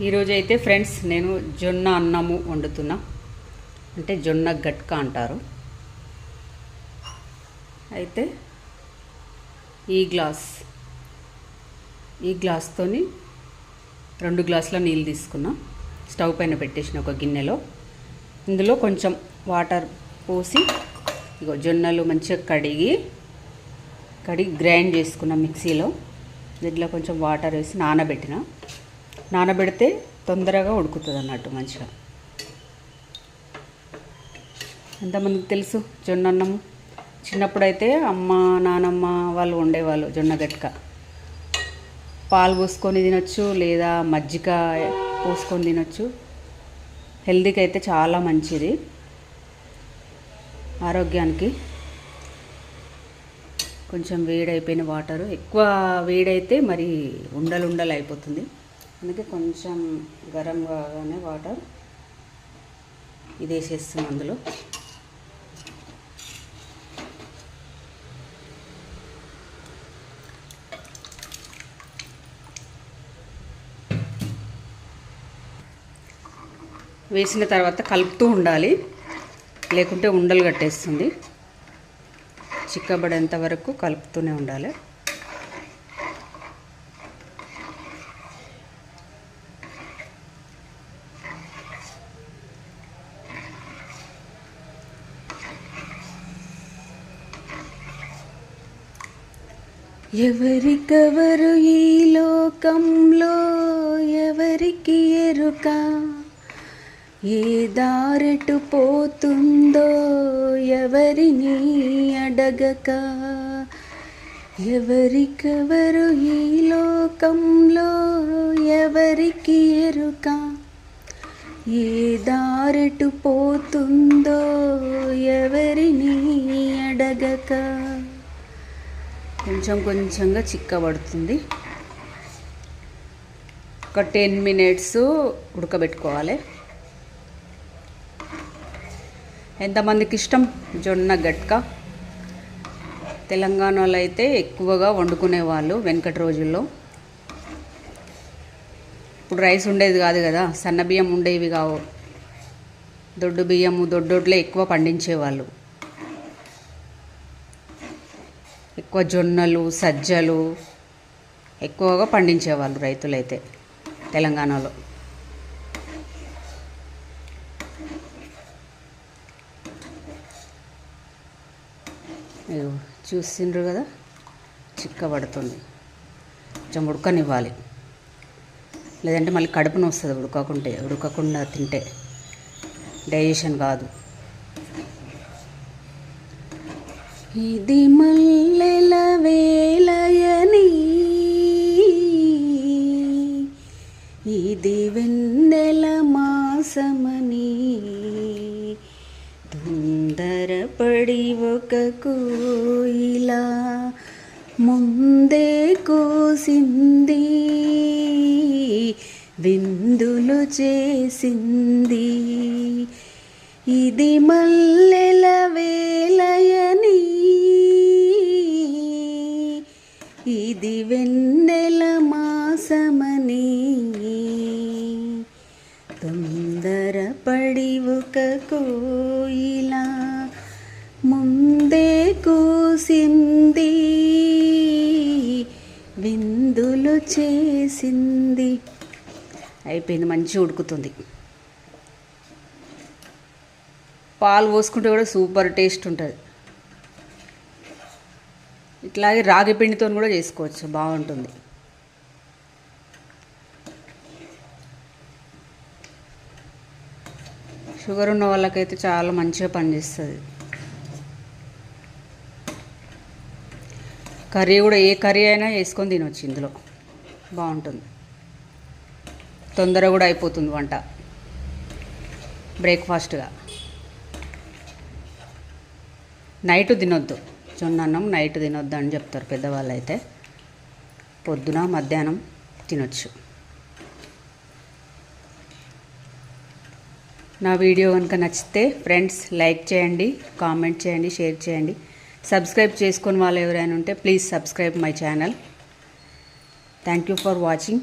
ఈరోజు అయితే ఫ్రెండ్స్ నేను జొన్న అన్నము వండుతున్నా. అంటే జొన్న గట్క అంటారు. అయితే ఈ గ్లాస్ ఈ గ్లాస్తోని రెండు గ్లాసుల నీళ్ళు తీసుకున్నా. స్టవ్ పైన పెట్టేసిన ఒక గిన్నెలో. ఇందులో కొంచెం వాటర్ పోసి ఇగో జొన్నలు మంచిగా కడిగి కడిగి గ్రైండ్ చేసుకున్న మిక్సీలో. దీంట్లో కొంచెం వాటర్ వేసి నానబెట్టిన. నానబెడితే తొందరగా ఉడుకుతుంది అన్నట్టు మంచిగా. ఎంతమందికి తెలుసు? జొన్న అన్నము. చిన్నప్పుడైతే అమ్మ నానమ్మ వాళ్ళు వండేవాళ్ళు జొన్న గట్క. పాలు పోసుకొని తినొచ్చు లేదా మజ్జిగ పోసుకొని తినొచ్చు. హెల్తీకి అయితే చాలా మంచిది. ఆరోగ్యానికి కొంచెం వేడైపోయిన వాటరు. ఎక్కువ వేడైతే మరి ఉండలు ఉండలు అయిపోతుంది అందుకే కొంచెం గరం కాగానే వాటర్ ఇది వేసేస్తాం అందులో. వేసిన తర్వాత కలుపుతూ ఉండాలి. లేకుంటే ఉండలు కట్టేస్తుంది. చిక్కబడేంత వరకు కలుపుతూనే ఉండాలి. ఎవరికెవరు ఈ లోకంలో ఎవరికి ఎరుక? ఏ దారెటు పోతుందో ఎవరిని అడగక? ఎవరికెవరు ఈ లోకంలో ఎవరికి ఎరుక? ఏ దారెటు పోతుందో ఎవరిని అడగక? కొంచెం కొంచెంగా చిక్కబడుతుంది. ఒక టెన్ మినిట్స్ ఉడకబెట్టుకోవాలి. ఎంతమందికి ఇష్టం? జొన్న గట్క. తెలంగాణలో అయితే ఎక్కువగా వండుకునేవాళ్ళు వెనకటి రోజుల్లో. ఇప్పుడు రైస్ ఉండేది కాదు కదా సన్న బియ్యం ఉండేవి కావు. దొడ్డు బియ్యము దొడ్డొడ్లే ఎక్కువ పండించేవాళ్ళు. ఎక్కువ జొన్నలు సజ్జలు ఎక్కువగా పండించేవాళ్ళు రైతులైతే తెలంగాణలో. చూసిండ్రు కదా? చిక్కబడుతుంది. కొంచెం ఉడకనివ్వాలి. లేదంటే మళ్ళీ కడుపున వస్తుంది ఉడకకుంటే. ఉడకకుండా తింటే డైజెషన్ కాదు. ఇది మళ్ళీ వెన్నెల మాసమని తొందరపడి ఒక కోయిలా ముందే కోసింది విందులు చేసింది. ఇది మల్లెల వేలయని ఇది వెన్నెల మాసమని తొందరపడి ఒక కోయిలా ముందే కూసింది. విందులు చేసింది. అయిపోయింది మంచిగా ఉడుకుతుంది. పాలు పోసుకుంటే కూడా సూపర్ టేస్ట్ ఉంటుంది. ఇట్లాగే రాగి పిండితో కూడా చేసుకోవచ్చు బాగుంటుంది. షుగర్ ఉన్న వాళ్ళకైతే చాలా మంచిగా పనిచేస్తుంది. కర్రీ కూడా ఏ కర్రీ అయినా వేసుకొని తినొచ్చు ఇందులో. బాగుంటుంది. తొందరగా కూడా అయిపోతుంది వంట. బ్రేక్ఫాస్ట్గా. నైట్ తినొద్దు. జొన్న అన్నం నైట్ తినొద్దు అని చెప్తారు పెద్దవాళ్ళు అయితే పొద్దున మధ్యాహ్నం తినొచ్చు. నా వీడియో కనుక నచ్చితే ఫ్రెండ్స్ లైక్ చేయండి కామెంట్ చేయండి షేర్ చేయండి. సబ్స్క్రైబ్ చేసుకుని వాళ్ళు ఎవరైనా ఉంటే please subscribe my channel. Thank you for watching.